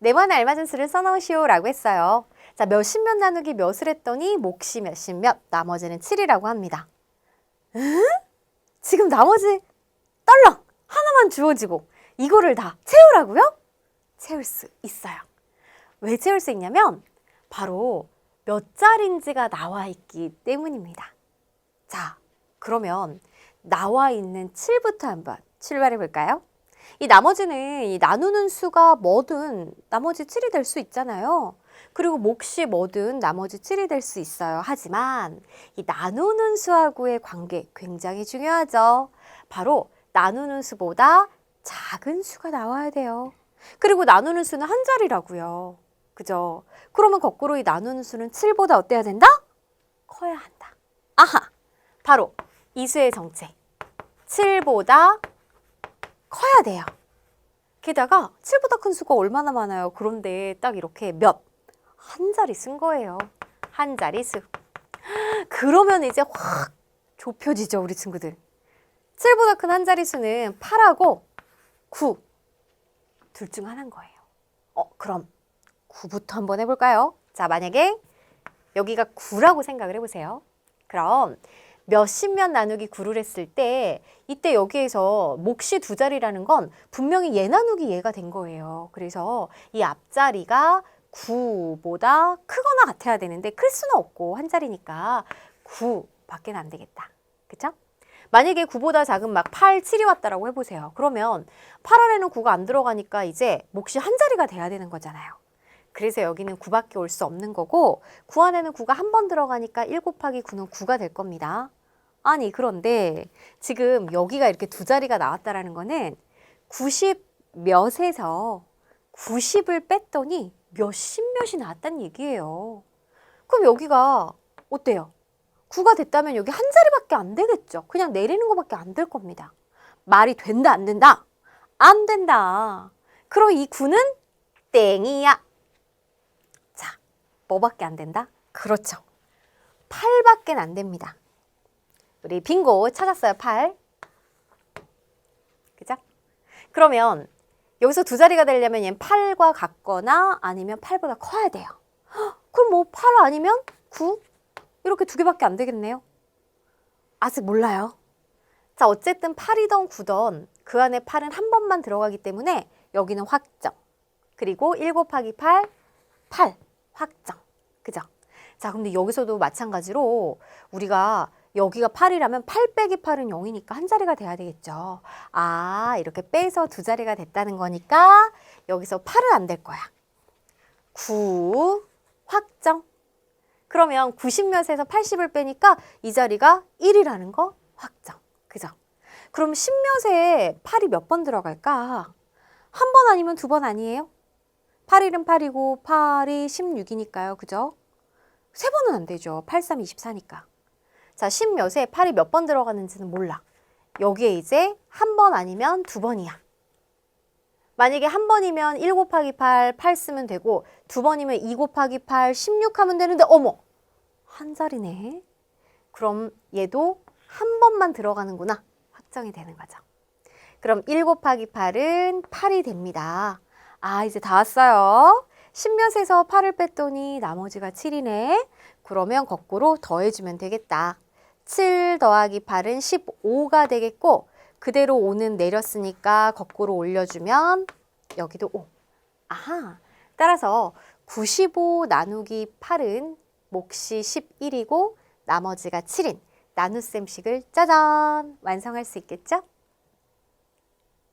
네 번에 알맞은 수를 써놓으시오 라고 했어요. 자, 몇십 몇 나누기 몇을 했더니 몫이 몇십 몇, 나머지는 7이라고 합니다. 응? 지금 나머지 떨렁 하나만 주어지고 이거를 다 채우라고요? 채울 수 있어요. 왜 채울 수 있냐면 바로 몇 자리인지가 나와 있기 때문입니다. 자, 그러면 나와 있는 7부터 한번 출발해 볼까요? 이 나머지는 이 나누는 수가 뭐든 나머지 7이 될 수 있잖아요. 그리고 몫이 뭐든 나머지 7이 될 수 있어요. 하지만 이 나누는 수하고의 관계 굉장히 중요하죠. 바로 나누는 수보다 작은 수가 나와야 돼요. 그리고 나누는 수는 한 자리라고요. 그죠? 그러면 거꾸로 이 나누는 수는 7보다 어때야 된다? 커야 한다. 아하! 바로 이 수의 정체. 7보다 커야 돼요. 게다가 7보다 큰 수가 얼마나 많아요. 그런데 딱 이렇게 몇? 한 자리 쓴 거예요. 한 자리 수. 그러면 이제 확 좁혀지죠, 우리 친구들. 7보다 큰 한 자리 수는 8하고 9. 둘 중 하나인 거예요. 어, 그럼 9부터 한번 해볼까요? 자, 만약에 여기가 9라고 생각을 해보세요. 그럼 몇십몇 나누기 9를 했을 때 이때 여기에서 몫이 두 자리라는 건 분명히 얘 나누기 얘가 된 거예요. 그래서 이 앞자리가 9보다 크거나 같아야 되는데 클 수는 없고 한 자리니까 9밖에 안 되겠다. 그쵸? 만약에 9보다 작은 막 8, 7이 왔다라고 해보세요. 그러면 8 안에는 9가 안 들어가니까 이제 몫이 한 자리가 돼야 되는 거잖아요. 그래서 여기는 9밖에 올 수 없는 거고 9 안에는 9가 한 번 들어가니까 1 곱하기 9는 9가 될 겁니다. 아니 그런데 지금 여기가 이렇게 두 자리가 나왔다라는 거는 90 몇에서 90을 뺐더니 몇십 몇이 나왔다는 얘기예요. 그럼 여기가 어때요? 9가 됐다면 여기 한 자리밖에 안 되겠죠. 그냥 내리는 것밖에 안 될 겁니다. 말이 된다 안 된다? 안 된다. 그럼 이 9는 땡이야. 자, 뭐밖에 안 된다? 그렇죠. 8밖에 안 됩니다. 우리 빙고 찾았어요, 8. 그죠? 그러면 여기서 두 자리가 되려면 얘는 8과 같거나 아니면 8보다 커야 돼요. 헉, 그럼 뭐 8 아니면 9? 이렇게 두 개밖에 안 되겠네요. 아직 몰라요. 자, 어쨌든 8이던 9던 그 안에 8은 한 번만 들어가기 때문에 여기는 확정. 그리고 1 곱하기 8, 8 확정. 그죠? 자, 근데 여기서도 마찬가지로 우리가 여기가 8이라면 8 빼기 8은 0이니까 한 자리가 돼야 되겠죠. 아, 이렇게 빼서 두 자리가 됐다는 거니까 여기서 8은 안 될 거야. 9 확정. 그러면 90몇에서 80을 빼니까 이 자리가 1이라는 거 확정. 그죠? 그럼 10몇에 8이 몇 번 들어갈까? 한 번 아니면 두 번 아니에요? 8일은 8이고 8이 16이니까요. 그죠? 세 번은 안 되죠. 8, 3, 24니까. 자, 10몇에 8이 몇 번 들어가는지는 몰라. 여기에 이제 한 번 아니면 두 번이야. 만약에 한 번이면 1 곱하기 8, 8 쓰면 되고 두 번이면 2 곱하기 8, 16 하면 되는데 어머! 한 자리네. 그럼 얘도 한 번만 들어가는구나. 확정이 되는 거죠. 그럼 1 곱하기 8은 8이 됩니다. 아, 이제 다 왔어요. 10몇에서 8을 뺐더니 나머지가 7이네. 그러면 거꾸로 더해주면 되겠다. 7 더하기 8은 15가 되겠고 그대로 5는 내렸으니까 거꾸로 올려주면 여기도 5. 아하. 따라서 95 나누기 8은 몫이 11이고 나머지가 7인 나눗셈식을 짜잔 완성할 수 있겠죠?